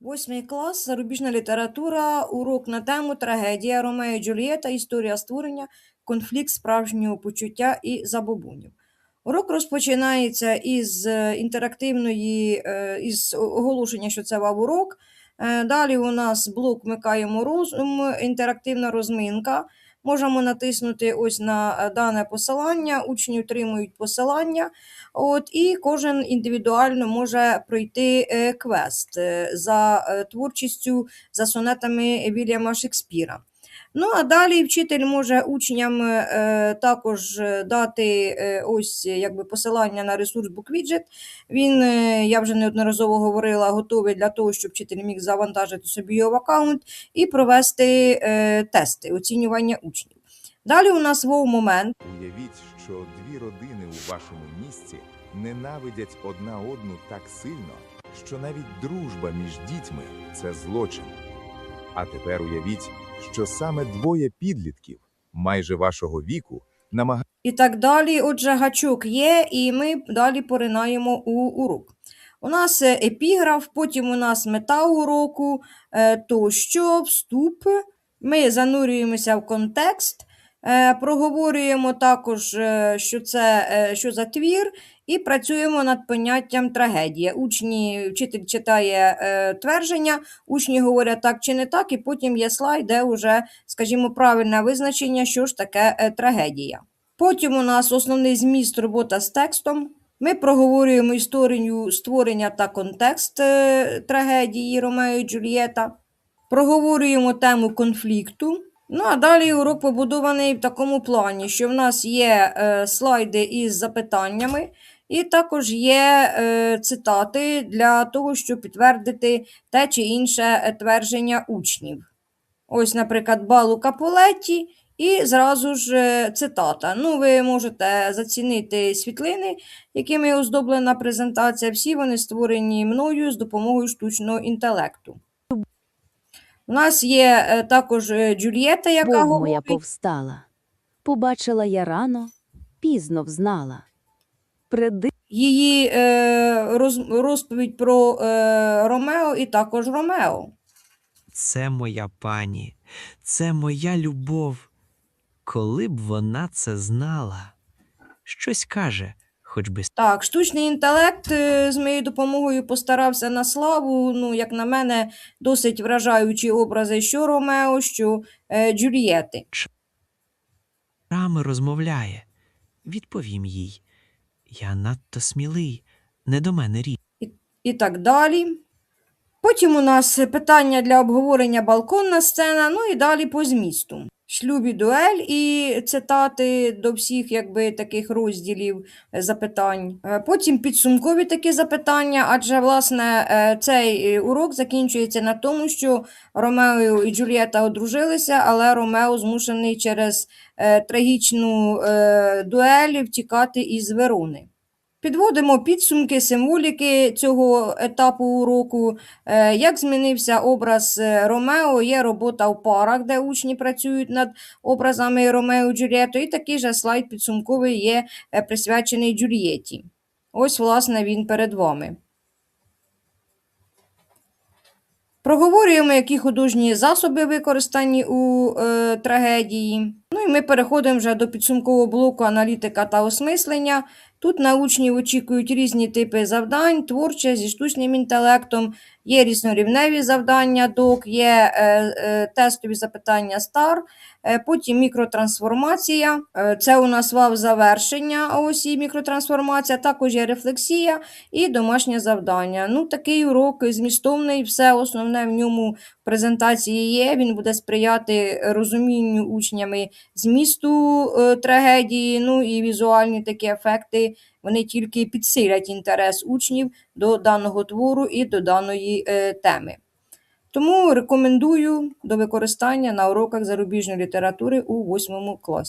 Восьмий клас, зарубіжна література, урок на тему Трагедія Ромео і Джульєта, історія створення, конфлікт справжнього почуття і забобунів. Урок розпочинається із е, інтерактивної, е, із оголошення, що це вав-урок. Е, Далі у нас блок «Вмикаємо розум», інтерактивна розминка. Можемо натиснути ось на е, дане посилання, учні отримують посилання. От, і кожен індивідуально може пройти е, квест е, за творчістю, за сонетами Вільяма Шекспіра. Ну, а далі вчитель може учням е, також е, дати е, ось е, якби посилання на ресурс BookWidget. Він, е, я вже неодноразово говорила, готовий для того, щоб вчитель міг завантажити собі його в аккаунт і провести е, тести оцінювання учнів. Далі у нас вов момент. Уявіть, що дві родини у вашому місті ненавидять одна одну так сильно, що навіть дружба між дітьми це злочин. А тепер уявіть, що саме двоє підлітків майже вашого віку намагаються І так далі. Отже, гачок є, і ми далі поринаємо у урок. У нас е, епіграф, потім у нас мета уроку, то тощо, вступ. Ми занурюємося в контекст, е, проговорюємо також, е, що це е, що за твір, і працюємо над поняттям трагедія. Учні, вчитель читає е, твердження, учні говорять так чи не так, і потім є слайд, де вже, скажімо, правильне визначення, що ж таке е, трагедія. Потім у нас основний зміст робота з текстом. Ми проговорюємо історію створення та контекст е, трагедії Ромео і Джульєта. Проговорюємо тему конфлікту. Ну, а далі урок побудований в такому плані, що в нас є е, слайди із запитаннями, і також є е, цитати для того, щоб підтвердити те чи інше е, твердження учнів. Ось, наприклад, балу Капулетті, і зразу ж е, цитата. Ну, ви можете зацінити світлини, якими оздоблена презентація. Всі вони створені мною з допомогою штучного інтелекту. У нас є е, також е, Джульєта, яка Бог моя повстала. Побачила я рано, пізно взнала. Приди Її е, роз, розповідь про е, Ромео і також Ромео. Це моя пані, це моя любов. Коли б вона це знала, щось каже, хоч би Так, штучний інтелект е, з моєю допомогою постарався на славу. Ну, як на мене, досить вражаючі образи що Ромео, що е, Джульєти. рами розмовляє. Відповім їй. Я надто смілий, не до мене річ. і так далі. Потім у нас питання для обговорення балконна сцена, ну і далі по змісту. Шлюб і дуель і цитати до всіх якби, таких розділів е, запитань. Е, Потім підсумкові такі запитання, адже власне е, цей урок закінчується на тому, що Ромео і Джульєта одружилися, але Ромео змушений через трагічну дуель втікати із Верони. Підводимо підсумки символіки цього етапу уроку. Е, Як змінився образ е, Ромео, є робота в парах, де учні працюють над образами Ромео і Джульєтто, і такий же слайд підсумковий є е, присвячений Джульєті. Ось, власне, він перед вами. Проговорюємо, які художні засоби використані у е, трагедії. Ну і ми переходимо вже до підсумкового блоку аналітика та осмислення. Тут на учнів очікують різні типи завдань, творче зі штучним інтелектом, є різнорівневі завдання док, є е, е, тестові запитання STAR, е, потім мікротрансформація. Е, це у нас вав завершення, ось і мікротрансформація, також є рефлексія і домашнє завдання. Ну, такий урок змістовний, все основне в ньому в презентації є. Він буде сприяти розумінню учнями змісту е, трагедії, ну і візуальні такі ефекти. Вони тільки підсилять інтерес учнів до даного твору і до даної е, теми. Тому рекомендую до використання на уроках зарубіжної літератури у 8 класі.